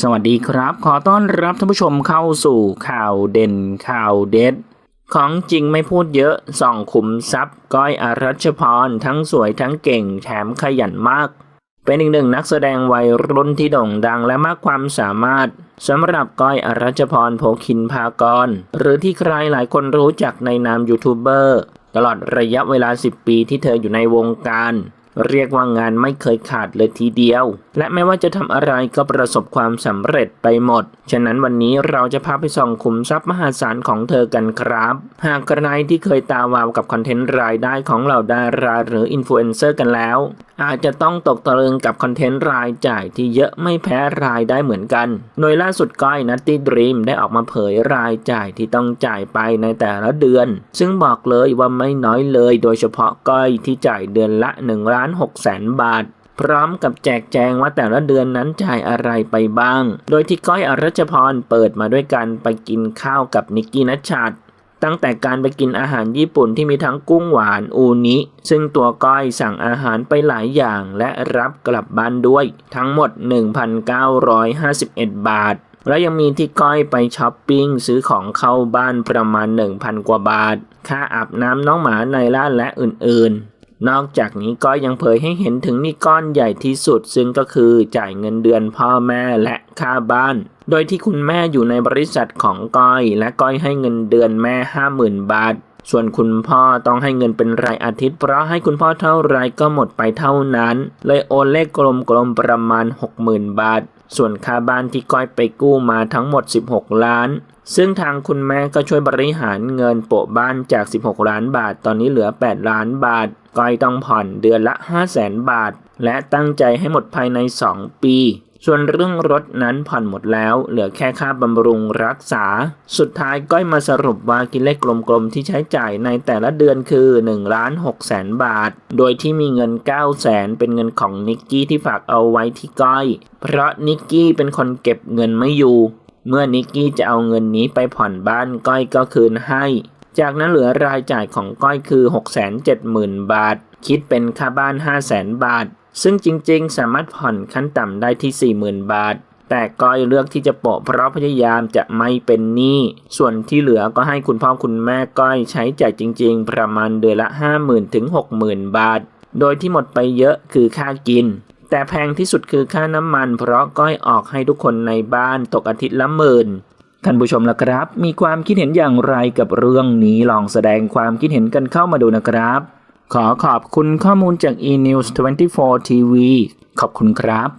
สวัสดีครับ ขอต้อนรับท่านผู้ชมเข้าสู่ข่าวเด่นข่าวเด็ด ของจริงไม่พูดเยอะส่องขุมทรัพย์ ก้อยอรัชพร ทั้งสวยทั้งเก่งแถมขยันมาก เป็นอีกหนึ่งนักแสดงวัยรุ่นที่โด่งดังและมากความสามารถสำหรับก้อยอรัชพรโพคินพากร หรือที่ใครหลายคนรู้จักในนามยูทูบเบอร์ตลอดระยะเวลา 10 ปีที่เธออยู่ในวงการ เรียกว่างานไม่เคยขาดเลยทีเดียว และไม่ว่าจะทำอะไรก็ประสบความสำเร็จไปหมด ฉะนั้นวันนี้เราจะพาไปส่องขุมทรัพย์มหาศาลของเธอกันครับ หากใครที่เคยตาวาวกับคอนเทนต์รายได้ของเหล่าดาราหรืออินฟลูเอนเซอร์กันแล้ว อาจจะต้องตกตะลึงกับคอนเทนต์รายจ่ายที่เยอะไม่แพ้รายได้เหมือนกัน โดยล่าสุดก้อยนัตตี้ดรีมได้ออกมาเผยรายจ่ายที่ต้องจ่ายไปในแต่ละเดือน ซึ่งบอกเลยว่าไม่น้อยเลย โดยเฉพาะก้อยที่จ่ายเดือนละ1ล้าน6แสนบาท พร้อมกับแจกแจงว่าแต่ละเดือนนั้นจ่ายอะไรไปบ้าง โดยที่ก้อยอรัชพรเปิดมาด้วยการไปกินข้าวกับนิกกี้นัชชัดตั้งแต่การไปกินอาหารญี่ปุ่นที่มีทั้งกุ้งหวานอูนิ ซึ่งตัวก้อยสั่งอาหารไปหลายอย่างและรับกลับบ้านด้วย ทั้งหมด 1,951 บาท และยังมีที่ก้อยไปช้อปปิ้งซื้อของเข้าบ้านประมาณ 1,000 กว่าบาท ค่าอาบน้ำน้องหมาในร้านและอื่นๆ นอกจากนี้ก้อยยังเผยให้เห็นถึงหนี่ก้อนใหญ่ที่สุด ซึ่งก็คือจ่ายเงินเดือนพ่อแม่และค่าบ้าน โดยที่คุณแม่อยู่ในบริษัทของก้อย และก้อยให้เงินเดือนแม่ 50,000 บาท ส่วนคุณพ่อต้องให้เงินเป็นรายอาทิตย์ เพราะให้คุณพ่อเท่าไรก็หมดไปเท่านั้น เลยโอนเลขกลมๆประมาณ 60,000 บาท ส่วนค่าบ้านที่ก้อยไปกู้มาทั้งหมด 16 ล้าน ซึ่งทางคุณแม่ก็ช่วยบริหารเงินโปะบ้านจาก 16 ล้านบาท ตอนนี้เหลือ 8 ล้านบาท ก้อยต้องผ่อนเดือนละ 5 0 0แสนบาท และตั้งใจให้หมดภายใน 2 ปี ส่วนเรื่องรถนั้นผ่อนหมดแล้ว เหลือแค่ค่าบำรุงรักษา สุดท้ายก้อยมาสรุปว่ากินเลขกลมๆที่ใช้จ่ายในแต่ละเดือนคือ1ล้าน6แสนบาท โดยที่มีเงิน 9 แสนเป็นเงินของนิกกี้ที่ฝากเอาไว้ที่ก้อย เพราะนิกกี้เป็นคนเก็บเงินไม่อยู่ เมื่อนิกกี้จะเอาเงินนี้ไปผ่อนบ้านก้อยก็คืนให้ จากนั้นเหลือรายจ่ายของก้อยคือ 670,000 บาท คิดเป็นค่าบ้าน 500,000 บาท ซึ่งจริงๆ สามารถผ่อนขั้นต่ำได้ที่ 40,000 บาท แต่ก้อยเลือกที่จะโปะเพราะพยายามจะไม่เป็นหนี้ ส่วนที่เหลือก็ให้คุณพ่อคุณแม่ก้อยใช้จ่ายจริง ๆ ประมาณเดือนละ 50,000ถึง60,000 บาท โดยที่หมดไปเยอะคือค่ากิน แต่แพงที่สุดคือค่าน้ำมัน เพราะก้อยออกให้ทุกคนในบ้านตกอาทิตย์ละหมื่นท่านผู้ชมล่ะครับ มีความคิดเห็นอย่างไรกับเรื่องนี้ลองแสดงความคิดเห็นกันเข้ามาดูนะครับ ขอขอบคุณข้อมูลจาก eNews 24 TV ขอบคุณครับ